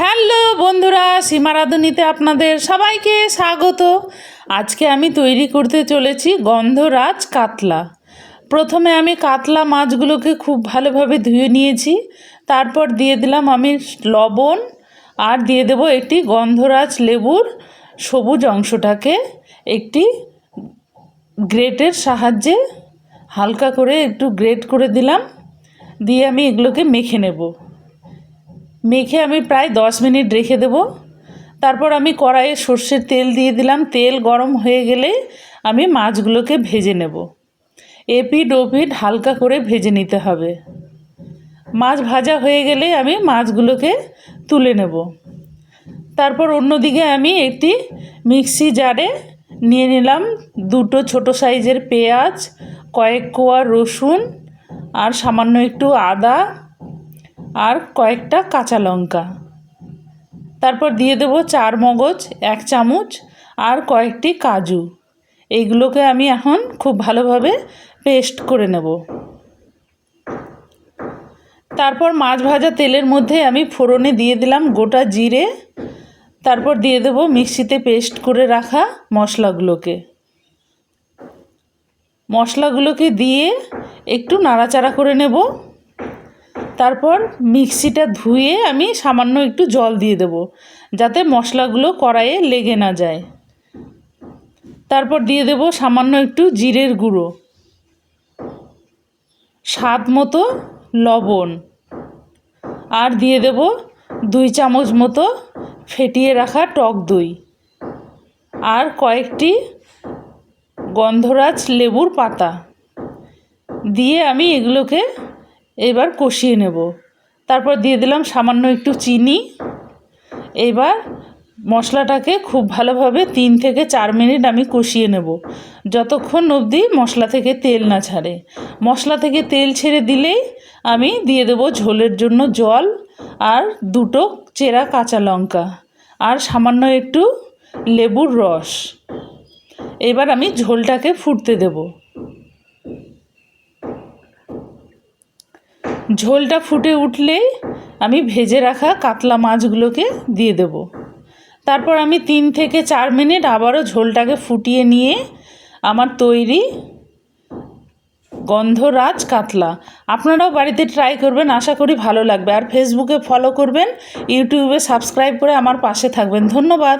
Hello বন্ধুরা, সীমা রাঁধুনিতে আপনাদের সবাইকে স্বাগত। আজকে আমি তৈরি করতে চলেছি গন্ধরাজ কাতলা। প্রথমে আমি কাতলা মাছগুলোকে খুব ভালোভাবে ধুয়ে নিয়েছি। তারপর দিয়ে দিলাম আমি লবণ আর দিয়ে দেব একটি গন্ধরাজ লেবুর সবুজ অংশটাকে। একটি গ্রেটের সাহায্যে হালকা করে একটু গ্রেট করে দিলাম। দিয়ে আমি এগুলোকে মেখে নেব। মেখে আমি প্রায় দশ মিনিট রেখে দেবো। তারপর আমি কড়াইয়ে সর্ষের তেল দিয়ে দিলাম। তেল গরম হয়ে গেলে আমি মাছগুলোকে ভেজে নেব। এপিড ওপিড হালকা করে ভেজে নিতে হবে। মাছ ভাজা হয়ে গেলে আমি মাছগুলোকে তুলে নেব। তারপর অন্যদিকে আমি একটি মিক্সি জারে নিয়ে নিলাম দুটো ছোট সাইজের পেঁয়াজ, কয়েক কোয়া রসুন আর সামান্য একটু আদা আর কয়েকটা কাঁচা লঙ্কা। তারপর দিয়ে দেবো চার মগজ, এক চামচ আর কয়েকটি কাজু। এইগুলোকে আমি এখন খুব ভালোভাবে পেস্ট করে নেব। তারপর মাছ ভাজা তেলের মধ্যে আমি ফোড়নে দিয়ে দিলাম গোটা জিরে। তারপর দিয়ে দেবো মিক্সিতে পেস্ট করে রাখা মশলাগুলোকে। মশলাগুলোকে দিয়ে একটু নাড়াচাড়া করে নেব। তারপর মিক্সিটা ধুয়ে আমি সামান্য একটু জল দিয়ে দেবো, যাতে মশলাগুলো কড়াইয়ে লেগে না যায়। তারপর দিয়ে দেব সামান্য একটু জিরের গুঁড়ো, স্বাদ মতো লবণ, আর দিয়ে দেব দুই চামচ মতো ফেটিয়ে রাখা টক দই, আর কয়েকটি গন্ধরাজ লেবুর পাতা। দিয়ে আমি এগুলোকে এবার কষিয়ে নেব। তারপর দিয়ে দিলাম সামান্য একটু চিনি। এবার মশলাটাকে খুব ভালোভাবে তিন থেকে চার মিনিট আমি কষিয়ে নেব। যতক্ষণ অবধি মশলা থেকে তেল না ছাড়ে। মশলা থেকে তেল ছেড়ে দিলেই আমি দিয়ে দেবো ঝোলের জন্য জল আর দুটো চেরা কাঁচা লঙ্কা আর সামান্য একটু লেবুর রস। এবার আমি ঝোলটাকে ফুটতে দেবো। ঝোলটা ফুটে উঠলেই আমি ভেজে রাখা কাতলা মাছগুলোকে দিয়ে দেব। তারপর আমি তিন থেকে চার মিনিট আবারও ঝোলটাকে ফুটিয়ে নিয়ে আমার তৈরি গন্ধরাজ কাতলা। আপনারাও বাড়িতে ট্রাই করবেন, আশা করি ভালো লাগবে। আর ফেসবুকে ফলো করবেন ইউটিউবে সাবস্ক্রাইব করে আমার পাশে থাকবেন। ধন্যবাদ।